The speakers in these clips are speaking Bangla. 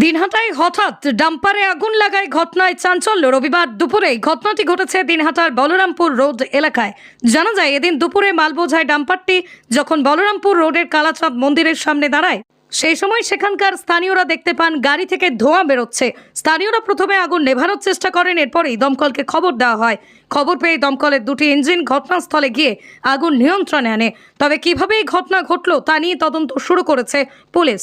দিনহাটায় হঠাৎ ডাম্পারে আগুন লাগায় ঘটনায় চাঞ্চল্য। রবিবার দুপুরে ঘটনাটি ঘটেছে দিনহাটার বলরামপুর রোড এলাকায়। জানা যায়, এদিন দুপুরে মালবোঝায় ডাম্পারটি যখন বলরামপুর রোডের কালাচাঁদ মন্দিরের সামনে দাঁড়ায়, সেই সময় সেখানকার স্থানীয়রা দেখতে পান গাড়ি থেকে ধোঁয়া বেরোচ্ছে। স্থানীয়রা প্রথমে আগুন নেভানোর চেষ্টা করেন, এরপরেই দমকলকে খবর দেওয়া হয়। খবর পেয়ে দমকলের দুটি ইঞ্জিন ঘটনাস্থলে গিয়ে আগুন নিয়ন্ত্রণে আনে। তবে কীভাবে এই ঘটনা ঘটলো তা নিয়ে তদন্ত শুরু করেছে পুলিশ।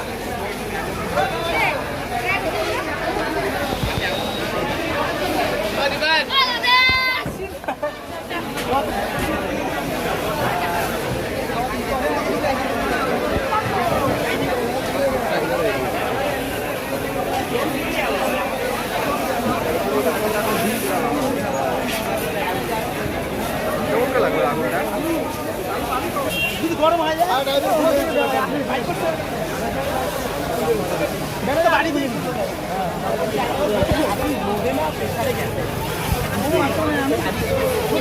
আর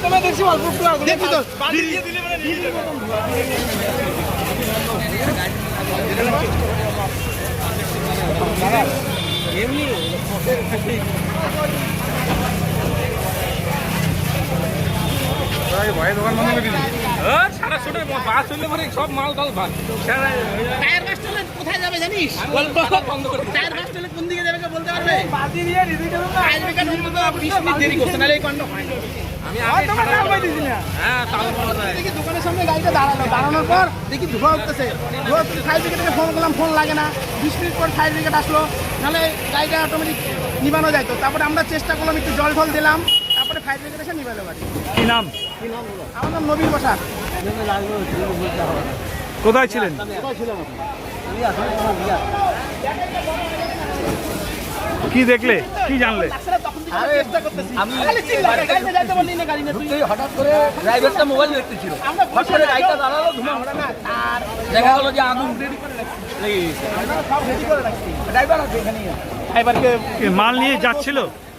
খাবাইয়া কি হলো রে ভয়ে দোকান বন্ধ করে দিবি। সারা ছোটো বাস চললে মানে সব মাল টাল ভাগ। টায়ার বাস চলে কোথায় যাবে জানিস? টায়ার বাস চলে কোন দিকে যাবে বলতে পারবে? ফায়ার ব্রিগেড হলে মিনিট দেরি করছে নাহলে এই কাণ্ড হয় হ্যাঁ দেখি দোকানের সামনে গাড়িটা দাঁড়াল। দাঁড়ানোর পর দেখি ধোঁয়া উঠতেছে। ধোঁয়া উঠতে ফায়ার ব্রিগেডকে ফোন করলাম ফোন লাগে না। বিশ মিনিট পর ফায়ার ব্রিগেড আসলো। নাহলে গাড়িটা অটোমেটিক নিবানো যাইতো। তারপরে আমরা চেষ্টা করলাম একটু জল ফল দিলাম। তারপরে ফায়ার ব্রিগেড এসে গাড়ি কি নাম? আমার নাম নবীন বসাক কোথায় ছিলেন? কি দেখলে? কি জানলে? আমি গাড়িতে যাইতে বললি না গাড়ি না তুই হঠাৎ করে ড্রাইভারটা মোবাইল দেখতেছিল হঠাৎ করে গাড়িটা দাঁড়াল ধুমা। আমরা না আর দেখা গেলো যে আগুন লেগে গেছে সব রেডি করে রাখছি। ড্রাইভার আছে এখানেই ড্রাইভারকে মাল নিয়ে যাচ্ছিল?